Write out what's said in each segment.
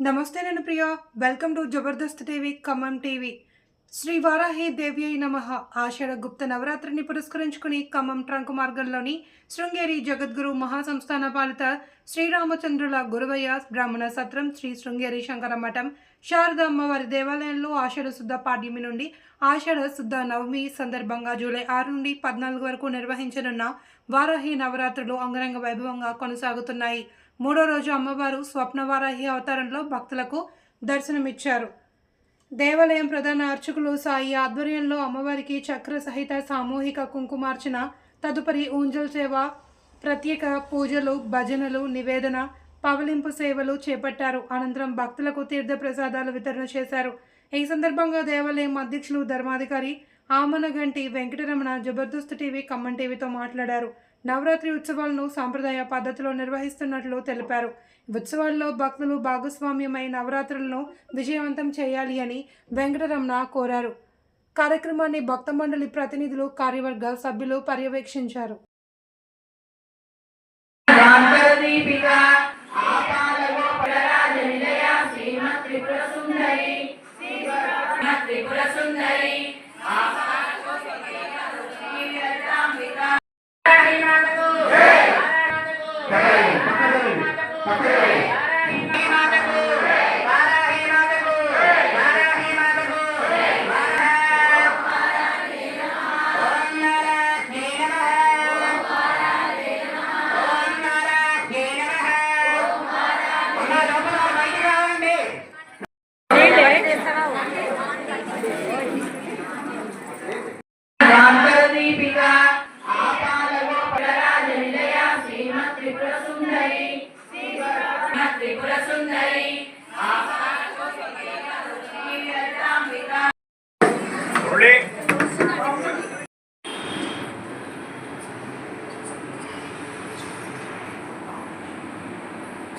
నమస్తే నేను Priya. Welcome to Jabardast TV Khammam TV Shri Varahi Devi అయి నమ. ఆషాఢ గుప్త నవరాత్రిని పురస్కరించుకుని ఖమ్మం ట్రంక్ మార్గంలోని శృంగేరి జగద్గురు మహాసంస్థాన పాలిత శ్రీరామచంద్రుల గురువయ్య బ్రాహ్మణ సత్రం శ్రీ శృంగేరి శంకర మఠం శారద అమ్మవారి దేవాలయంలో ఆషాఢ శుద్ధ పాడ్యమి నుండి ఆషాఢ శుద్ధ నవమి సందర్భంగా జూలై ఆరు నుండి పద్నాలుగు వరకు నిర్వహించనున్న వారాహి నవరాత్రులు అంగరంగ వైభవంగా కొనసాగుతున్నాయి. మూడో రోజు అమ్మవారు స్వప్నవారాహి అవతారంలో భక్తులకు దర్శనమిచ్చారు. దేవాలయం ప్రధాన అర్చకులు సాయి ఆధ్వర్యంలో అమ్మవారికి చక్ర సహిత సామూహిక కుంకుమార్చన తదుపరి ఊంజల్ సేవ ప్రత్యేక పూజలు భజనలు నివేదన పవలింపు సేవలు చేపట్టారు. అనంతరం భక్తులకు తీర్థ ప్రసాదాలు వితరణ చేశారు. ఈ సందర్భంగా దేవాలయం అధ్యక్షులు ధర్మాధికారి ఆమనగంటి వెంకటరమణ జబర్దస్త్ టీవీ ఖమ్మం టీవీతో మాట్లాడారు. నవరాత్రి ఉత్సవాలను సాంప్రదాయ పద్ధతిలో నిర్వహిస్తున్నట్లు తెలిపారు. ఉత్సవాల్లో భక్తులు భాగస్వామ్యమై నవరాత్రులను విజయవంతం చేయాలి అని వెంకటరమణ కోరారు. కార్యక్రమాన్ని భక్త మండలి ప్రతినిధులు కార్యవర్గ సభ్యులు పర్యవేక్షించారు.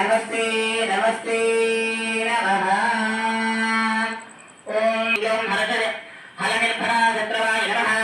నమస్తే నమస్తే నమః ఓం హలనిర్భరా గత్రవాయ నమః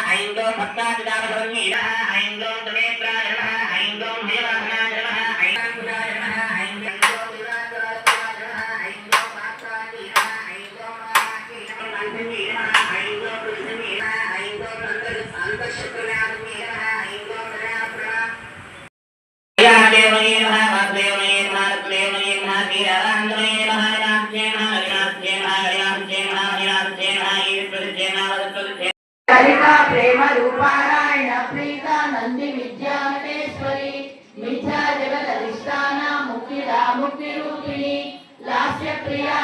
ప్రేమ రూపారాయణ ప్రీత నంది విద్యానటేశ్వరి మిథ్యా జగదధిష్టాన ముక్తిదా ముక్తి రూపిణి లాస్య ప్రియా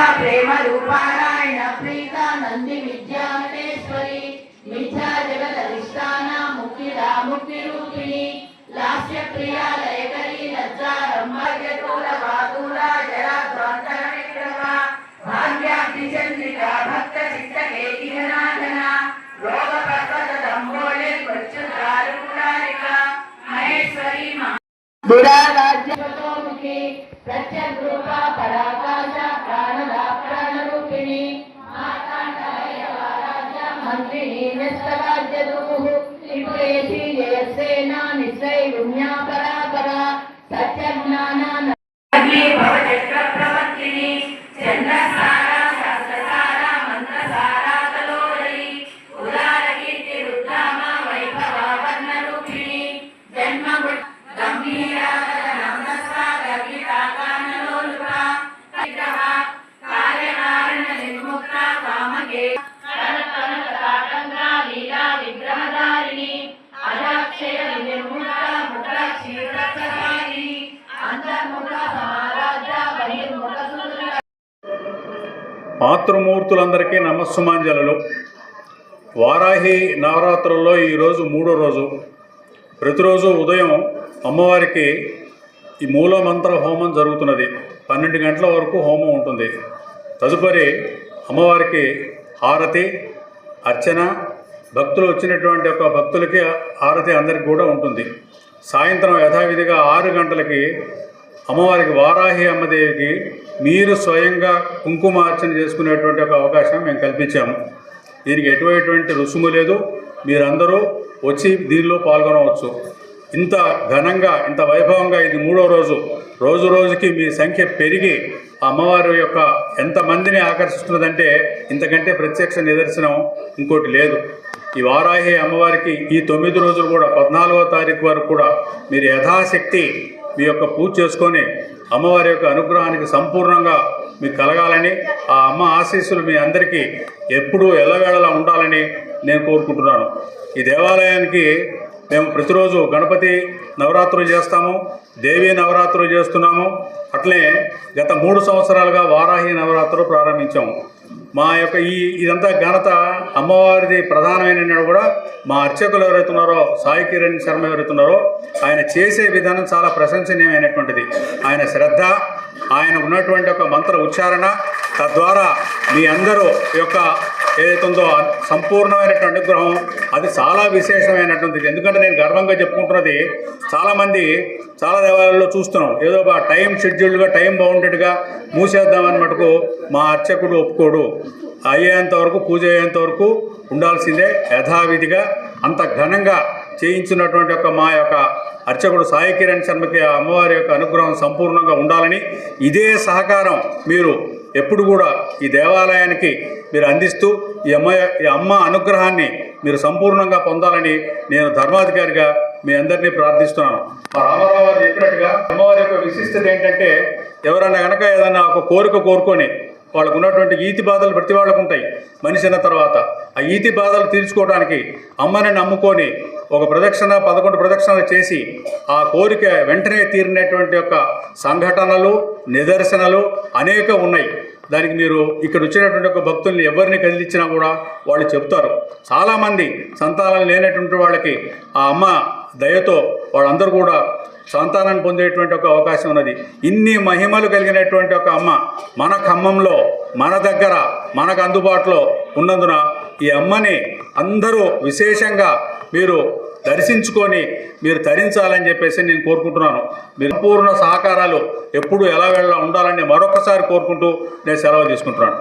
కలికా ప్రేమ మంత్రిణి నిస్తరాజ్యదూహు త్రిపురేశి జయసేన పరాపరా సత్యజ్ఞాన భవచక్రవర్తిని మాతృమూర్తులందరికీ నమస్సుమాంజలు వారాహి నవరాత్రుల్లో ఈరోజు మూడో రోజు. ప్రతిరోజు ఉదయం అమ్మవారికి ఈ మూలమంత్ర హోమం జరుగుతున్నది. పన్నెండు గంటల వరకు హోమం ఉంటుంది. తదుపరి అమ్మవారికి హారతి అర్చన భక్తులు వచ్చినటువంటి ఒక భక్తులకి హారతి అందరికి కూడా ఉంటుంది. సాయంత్రం యథావిధిగా ఆరు గంటలకి అమ్మవారికి వారాహి అమ్మదేవికి మీరు స్వయంగా కుంకుమార్చన చేసుకునేటువంటి ఒక అవకాశం మేము కల్పించాము. దీనికి ఎటువంటి రుసుము లేదు. మీరందరూ వచ్చి దీనిలో పాల్గొనవచ్చు. ఇంత ఘనంగా ఇంత వైభవంగా ఇది మూడో రోజు. రోజు రోజుకి మీ సంఖ్య పెరిగి ఆ అమ్మవారి యొక్క ఎంతమందిని ఆకర్షిస్తున్నదంటే ఇంతకంటే ప్రత్యక్ష నిదర్శనం ఇంకోటి లేదు. ఈ వారాహి అమ్మవారికి ఈ తొమ్మిది రోజులు కూడా పద్నాలుగో తారీఖు వరకు కూడా మీరు యథాశక్తి మీ యొక్క పూజ చేసుకొని అమ్మవారి యొక్క అనుగ్రహానికి సంపూర్ణంగా మీకు కలగాలని ఆ అమ్మ ఆశీస్సులు మీ అందరికీ ఎప్పుడూ ఎల్లవేళలా ఉండాలని నేను కోరుకుంటున్నాను. ఈ దేవాలయానికి మేము ప్రతిరోజు గణపతి నవరాత్రులు చేస్తాము దేవి నవరాత్రులు చేస్తున్నాము. అట్లే గత మూడు సంవత్సరాలుగా వారాహి నవరాత్రులు ప్రారంభించాము. మా యొక్క ఈ ఇదంతా ఘనత అమ్మవారిది ప్రధానమైన కూడా మా అర్చకులు ఎవరైతున్నారో సాయి కిరణ్ శర్మ ఎవరైతున్నారో ఆయన చేసే విధానం చాలా ప్రశంసనీయమైనటువంటిది. ఆయన శ్రద్ధ ఆయన ఉన్నటువంటి ఒక మంత్ర ఉచ్చారణ తద్వారా మీ అందరూ యొక్క ఏదైతే ఉందో సంపూర్ణమైనటువంటి అనుగ్రహం అది చాలా విశేషమైనటువంటిది. ఎందుకంటే నేను గర్వంగా చెప్పుకుంటున్నది చాలామంది చాలా దేవాలయాల్లో చూస్తున్నాం. ఏదో ఒక టైం షెడ్యూల్డ్గా టైం బాగుండేట్టుగా మూసేద్దామని మటుకు మా అర్చకుడు ఒప్పుకోడు. అయ్యేంత వరకు పూజ అయ్యేంత వరకు ఉండాల్సిందే యథావిధిగా అంత ఘనంగా చేయించినటువంటి యొక్క మా యొక్క అర్చకుడు సాయి కిరణ్ శర్మకి ఆ అమ్మవారి యొక్క అనుగ్రహం సంపూర్ణంగా ఉండాలని ఇదే సహకారం మీరు ఎప్పుడు కూడా ఈ దేవాలయానికి మీరు అందిస్తూ ఈ అమ్మ ఈ అమ్మ అనుగ్రహాన్ని మీరు సంపూర్ణంగా పొందాలని నేను ధర్మాధికారిగా మీ అందరినీ ప్రార్థిస్తున్నాను. రామారావు గారు చెప్పినట్టుగా అమ్మవారి యొక్క విశిష్టత ఏంటంటే ఎవరన్నా కనుక ఏదైనా ఒక కోరిక కోరుకొని వాళ్ళకు ఉన్నటువంటి ఈతి బాధలు ప్రతి వాళ్ళకు ఉంటాయి. మనిషి అయిన తర్వాత ఆ ఈతి బాధలు తీర్చుకోవడానికి అమ్మని నమ్ముకొని ఒక ప్రదక్షిణ పదకొండు ప్రదక్షిణలు చేసి ఆ కోరిక వెంటనే తీరినటువంటి యొక్క సంఘటనలు నిదర్శనలు అనేక ఉన్నాయి. దానికి మీరు ఇక్కడ వచ్చినటువంటి ఒక భక్తుల్ని ఎవరిని కదిలించినా కూడా వాళ్ళు చెప్తారు. చాలామంది సంతానం లేనటువంటి వాళ్ళకి ఆ అమ్మ దయతో వాళ్ళందరూ కూడా సంతానాన్ని పొందేటువంటి ఒక అవకాశం ఉన్నది. ఇన్ని మహిమలు కలిగినటువంటి ఒక అమ్మ మన ఖమ్మంలో మన దగ్గర మనకు అందుబాటులో ఉన్నందున ఈ అమ్మని అందరూ విశేషంగా మీరు దర్శించుకొని మీరు తరించాలని చెప్పేసి నేను కోరుకుంటున్నాను. మీరు పూర్ణ సహకారాలు ఎప్పుడు ఎలా వెళ్ళ ఉండాలని మరొకసారి కోరుకుంటూ నేను సెలవు తీసుకుంటున్నాను.